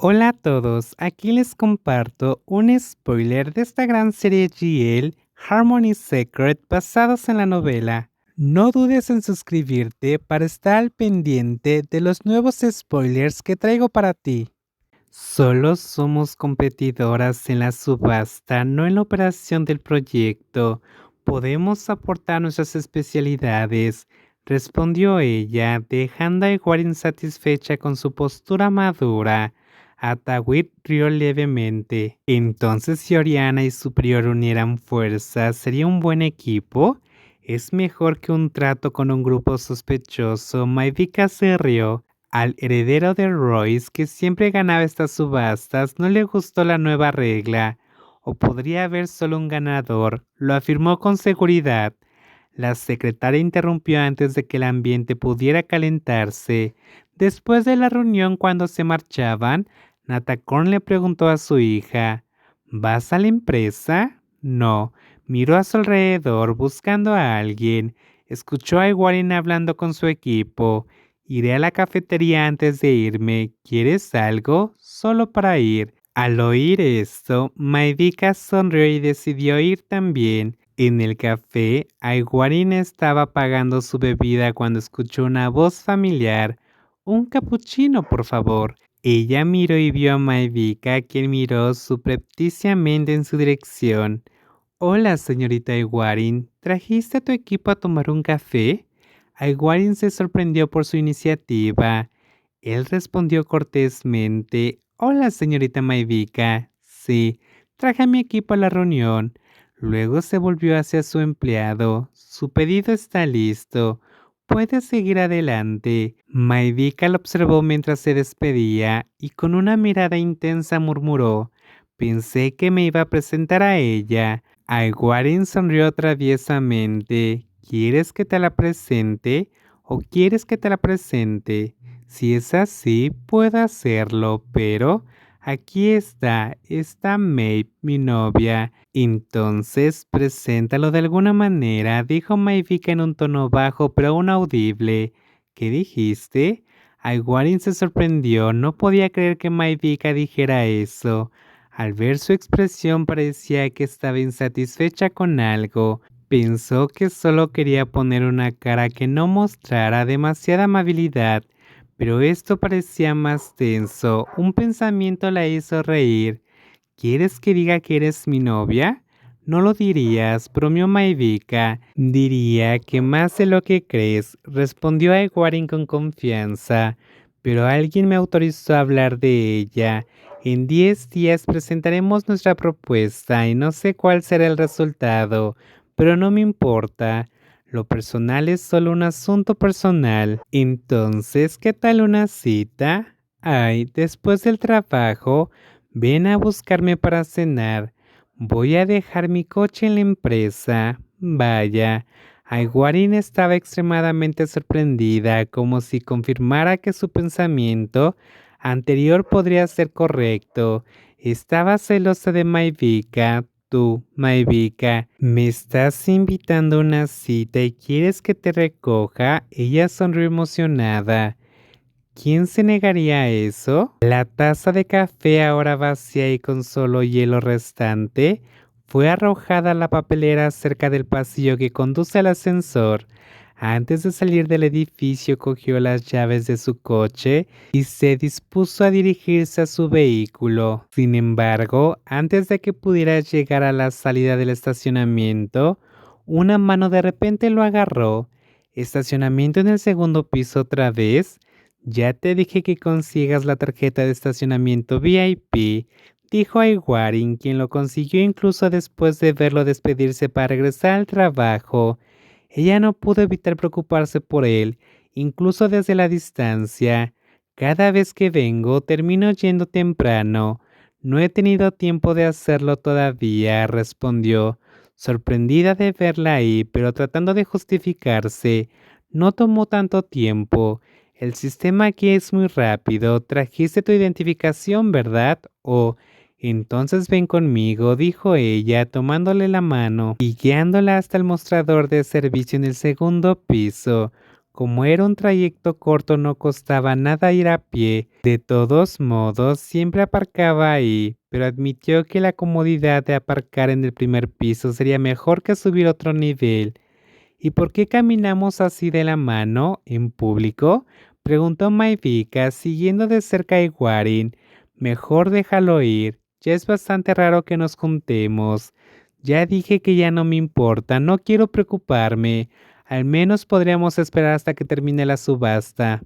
Hola a todos, aquí les comparto un spoiler de esta gran serie GL Harmony Secret basados en la novela. No dudes en suscribirte para estar al pendiente de los nuevos spoilers que traigo para ti. Solo somos competidoras en la subasta, no en la operación del proyecto. Podemos aportar nuestras especialidades, respondió ella, dejando a Igual insatisfecha con su postura madura. Atawit rió levemente. Entonces, si Oriana y su prior unieran fuerzas, ¿sería un buen equipo? Es mejor que un trato con un grupo sospechoso. Maivika se rió. Al heredero de Royce, que siempre ganaba estas subastas, no le gustó la nueva regla. O podría haber solo un ganador, lo afirmó con seguridad. La secretaria interrumpió antes de que el ambiente pudiera calentarse. Después de la reunión, cuando se marchaban, Natacorn le preguntó a su hija, ¿vas a la empresa? No. Miró a su alrededor buscando a alguien. Escuchó a Iguarin hablando con su equipo. Iré a la cafetería antes de irme. ¿Quieres algo? Solo para ir. Al oír esto, Maidika sonrió y decidió ir también. En el café, Aiguarin estaba pagando su bebida cuando escuchó una voz familiar. Un capuchino, por favor. Ella miró y vio a Maivika, quien miró suprepticiamente en su dirección. Hola, señorita Aiguarin. ¿Trajiste a tu equipo a tomar un café? Aiguarin se sorprendió por su iniciativa. Él respondió cortésmente. Hola, señorita Maivika. Sí, traje a mi equipo a la reunión. Luego se volvió hacia su empleado. Su pedido está listo. Puedes seguir adelante. Maivika lo observó mientras se despedía y con una mirada intensa murmuró. Pensé que me iba a presentar a ella. Aiguarin sonrió traviesamente. ¿Quieres que te la presente o quieres que te la presente? Si es así, puedo hacerlo, pero Aquí está, está Maeve, mi novia. Entonces, preséntalo de alguna manera, dijo Maivika en un tono bajo pero aún audible. ¿Qué dijiste? Aiguarin se sorprendió, no podía creer que Maivika dijera eso. Al ver su expresión parecía que estaba insatisfecha con algo. Pensó que solo quería poner una cara que no mostrara demasiada amabilidad pero esto parecía más tenso. Un pensamiento la hizo reír. ¿Quieres que diga que eres mi novia? No lo dirías, bromeó Maivika. Diría que más de lo que crees, respondió Eguarin con confianza. Pero alguien me autorizó a hablar de ella. En diez días presentaremos nuestra propuesta y no sé cuál será el resultado, pero no me importa. Lo personal es solo un asunto personal. Entonces, ¿qué tal una cita? Ay, después del trabajo, ven a buscarme para cenar. Voy a dejar mi coche en la empresa. Vaya. Aiguarin estaba extremadamente sorprendida, como si confirmara que su pensamiento anterior podría ser correcto. Estaba celosa de Maivika, tú, Maivika, me estás invitando a una cita y quieres que te recoja. Ella sonrió emocionada. ¿Quién se negaría a eso? La taza de café ahora vacía y con solo hielo restante fue arrojada a la papelera cerca del pasillo que conduce al ascensor. Antes de salir del edificio cogió las llaves de su coche y se dispuso a dirigirse a su vehículo. Sin embargo, antes de que pudiera llegar a la salida del estacionamiento, una mano de repente lo agarró. ¿Estacionamiento en el segundo piso otra vez? Ya te dije que consigas la tarjeta de estacionamiento VIP, dijo Aiguarin, quien lo consiguió incluso después de verlo despedirse para regresar al trabajo. Ella no pudo evitar preocuparse por él, incluso desde la distancia. Cada vez que vengo termino yendo temprano. No he tenido tiempo de hacerlo todavía, respondió, sorprendida de verla ahí, pero tratando de justificarse. No tomó tanto tiempo. El sistema aquí es muy rápido. Trajiste tu identificación, ¿verdad? O entonces ven conmigo, dijo ella, tomándole la mano y guiándola hasta el mostrador de servicio en el segundo piso. Como era un trayecto corto no costaba nada ir a pie. De todos modos, siempre aparcaba ahí, pero admitió que la comodidad de aparcar en el primer piso sería mejor que subir otro nivel. ¿Y por qué caminamos así de la mano, en público? Preguntó Maivika, siguiendo de cerca a Iguarin. Mejor déjalo ir. Ya es bastante raro que nos juntemos. Ya dije que ya no me importa, no quiero preocuparme. Al menos podríamos esperar hasta que termine la subasta.